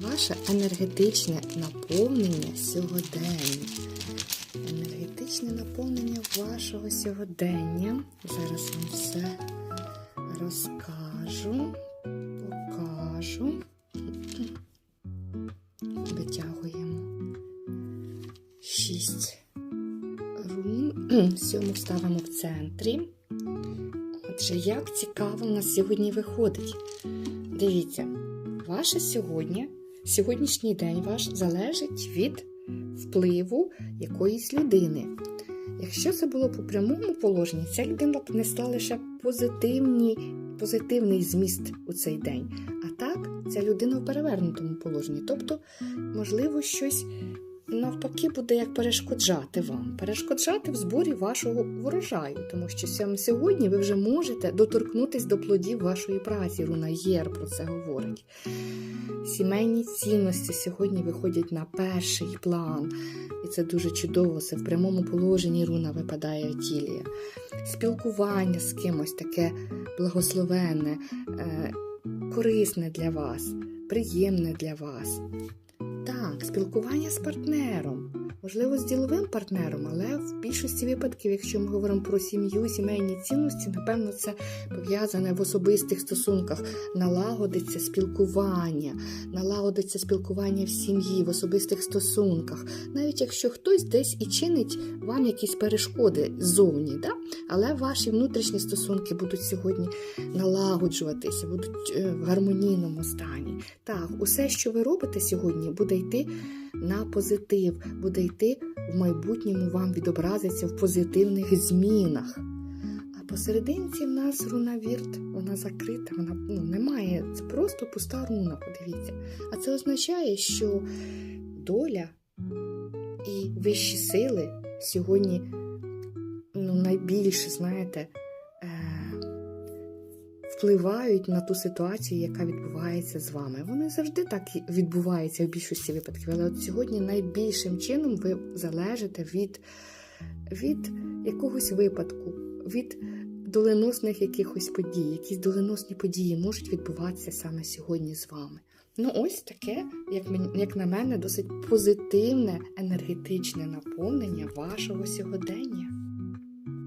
ваше енергетичне наповнення сьогодення. Енергетичне наповнення вашого сьогодення. Зараз вам все розкажу, покажу. Витягуємо шість рун. Сьому ставимо в центрі. Отже, як цікаво у нас сьогодні виходить. Дивіться, ваше сьогодні, сьогоднішній день ваш залежить від впливу якоїсь людини. Якщо це було по прямому положенні, ця людина б несла лише позитивні, позитивний зміст у цей день. А так, ця людина в перевернутому положенні. Тобто, можливо, щось навпаки буде як перешкоджати вам, перешкоджати в зборі вашого врожаю, тому що сьогодні ви вже можете доторкнутися до плодів вашої праці. Руна Єр про це говорить. Сімейні цінності сьогодні виходять на перший план, і це дуже чудово. Це в прямому положенні руна випадає тілія. Спілкування з кимось таке благословенне, е, корисне для вас, приємне для вас. Так, спілкування з партнером. Можливо, з діловим партнером, але в більшості випадків, якщо ми говоримо про сім'ю, сімейні цінності, напевно, це пов'язане в особистих стосунках. Налагодиться спілкування, налагодиться спілкування в сім'ї, в особистих стосунках. Навіть якщо хтось десь і чинить вам якісь перешкоди ззовні, да? але ваші внутрішні стосунки будуть сьогодні налагоджуватися, будуть е, в гармонійному стані. Так, усе, що ви робите сьогодні, буде йти на позитив, буде йти в майбутньому вам відобразиться в позитивних змінах. А посерединці в нас руна вірт, вона закрита, вона ну, немає. Це просто пуста руна, подивіться. А це означає, що доля і вищі сили сьогодні ну, найбільше, знаєте, е- впливають на ту ситуацію, яка відбувається з вами. Вони завжди так відбуваються в більшості випадків, але от сьогодні найбільшим чином ви залежите від, від якогось випадку, від доленосних якихось подій. Якісь доленосні події можуть відбуватися саме сьогодні з вами. Ну, ось таке, як, мені, як на мене, досить позитивне енергетичне наповнення вашого сьогодення.